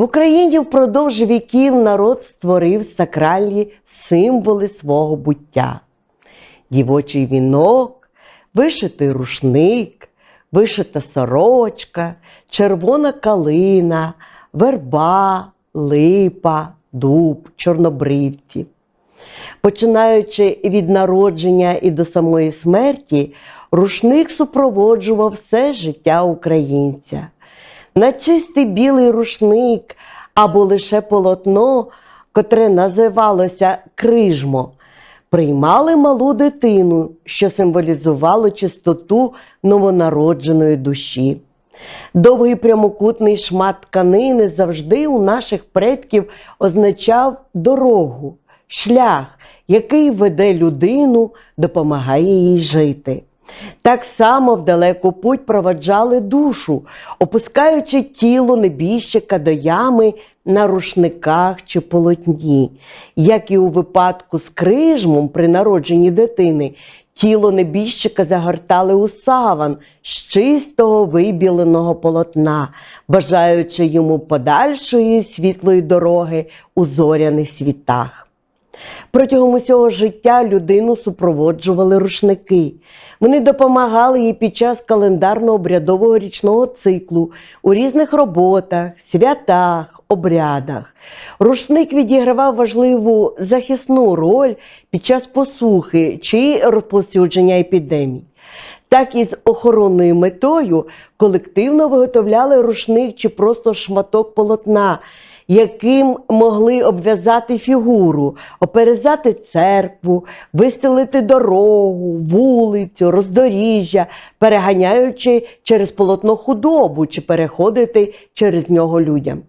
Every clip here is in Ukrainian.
В Україні впродовж віків народ створив сакральні символи свого буття. Дівочий вінок, вишитий рушник, вишита сорочка, червона калина, верба, липа, дуб, чорнобривці. Починаючи від народження і до самої смерті, рушник супроводжував все життя українця. На чистий білий рушник або лише полотно, котре називалося крижмо, приймали малу дитину, що символізувало чистоту новонародженої душі. Довгий прямокутний шмат тканини завжди у наших предків означав дорогу, шлях, який веде людину, допомагає їй жити. Так само в далеку путь проваджали душу, опускаючи тіло небіжчика до ями на рушниках чи полотні. Як і у випадку з крижмом при народженні дитини, тіло небіжчика загортали у саван з чистого вибіленого полотна, бажаючи йому подальшої світлої дороги у зоряних світах. Протягом усього життя людину супроводжували рушники. Вони допомагали їй під час календарно-обрядового річного циклу у різних роботах, святах, обрядах. Рушник відігравав важливу захисну роль під час посухи чи розповсюдження епідемій. Так і з охоронною метою колективно виготовляли рушник чи просто шматок полотна, яким могли обв'язати фігуру, оперезати церкву, вистелити дорогу, вулицю, роздоріжжя, переганяючи через полотно худобу чи переходити через нього людям.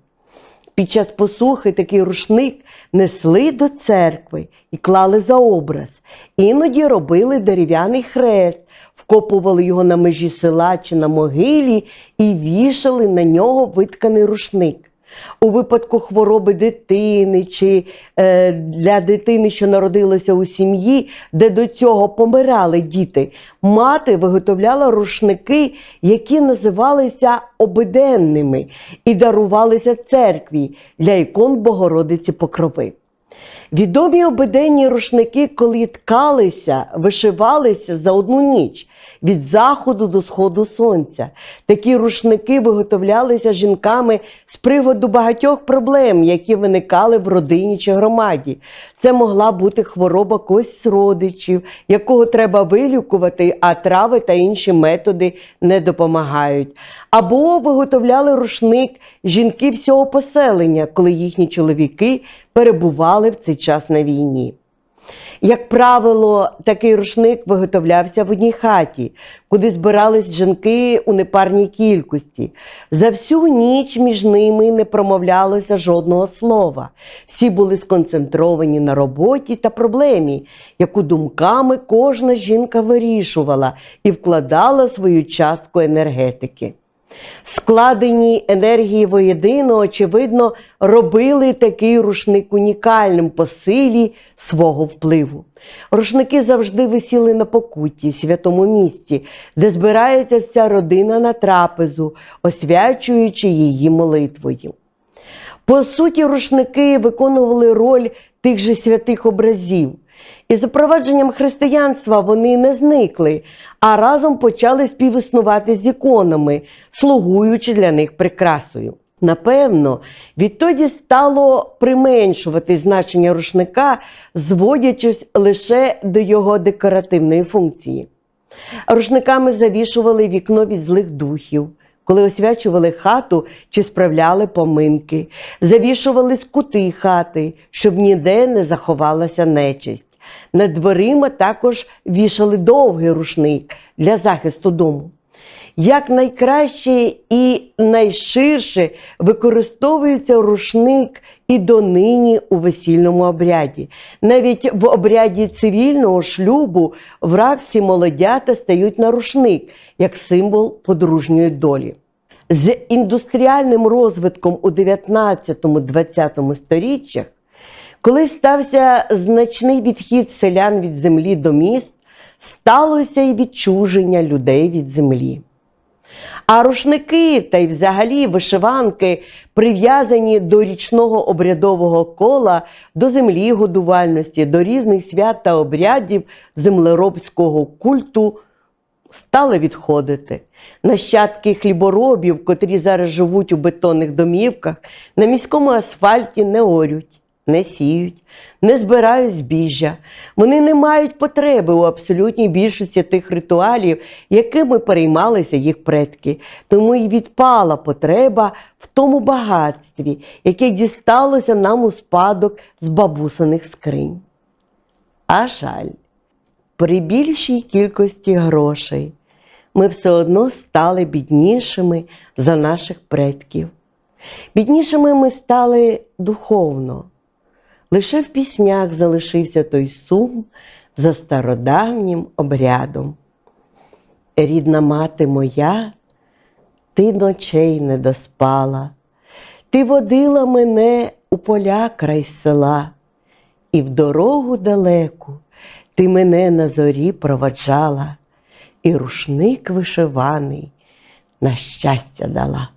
Під час посухи такий рушник несли до церкви і клали за образ. Іноді робили дерев'яний хрест, вкопували його на межі села чи на могилі і вішали на нього витканий рушник. У випадку хвороби дитини чи е, для дитини, що народилося у сім'ї, де до цього помирали діти, мати виготовляла рушники, які називалися обиденними і дарувалися церкві для ікон Богородиці Покрови. Відомі обиденні рушники, коли ткалися, вишивалися за одну ніч від заходу до сходу сонця. Такі рушники виготовлялися жінками з приводу багатьох проблем, які виникали в родині чи громаді. Це могла бути хвороба когось з родичів, якого треба вилікувати, а трави та інші методи не допомагають. Або виготовляли рушник жінки всього поселення, коли їхні чоловіки перебували в цей час на війні. Як правило, такий рушник виготовлявся в одній хаті, куди збирались жінки у непарній кількості. За всю ніч між ними не промовлялося жодного слова. Всі були сконцентровані на роботі та проблемі, яку думками кожна жінка вирішувала і вкладала свою частку енергетики. Складені енергії воєдино, очевидно, робили такий рушник унікальним по силі свого впливу. Рушники завжди висіли на покутті, святому місці, де збирається вся родина на трапезу, освячуючи її молитвою. По суті, рушники виконували роль тих же святих образів. І запровадженням християнства вони не зникли, а разом почали співіснувати з іконами, слугуючи для них прикрасою. Напевно, відтоді стало применшувати значення рушника, зводячись лише до його декоративної функції. Рушниками завішували вікно від злих духів, коли освячували хату чи справляли поминки, завішували скути хати, щоб ніде не заховалася нечисть. Над дверима також вішали довгий рушник для захисту дому. Як найкраще і найширше використовується рушник і донині у весільному обряді. Навіть в обряді цивільного шлюбу в раксі молодята стають на рушник як символ подружньої долі. З індустріальним розвитком у 19-20 сторіччях коли стався значний відхід селян від землі до міст, сталося і відчуження людей від землі. А рушники та й взагалі вишиванки прив'язані до річного обрядового кола, до землі годувальності, до різних свят та обрядів землеробського культу стали відходити. Нащадки хліборобів, котрі зараз живуть у бетонних домівках, на міському асфальті не орють, не сіють, не збирають збіжжя. Вони не мають потреби у абсолютній більшості тих ритуалів, якими переймалися їх предки. Тому й відпала потреба в тому багатстві, яке дісталося нам у спадок з бабусиних скринь. А жаль, при більшій кількості грошей ми все одно стали біднішими за наших предків. Біднішими ми стали духовно. Лише в піснях залишився той сум за стародавнім обрядом. Рідна мати моя, ти ночей не доспала, ти водила мене у поля край села, і в дорогу далеку ти мене на зорі проваджала, і рушник вишиваний на щастя дала.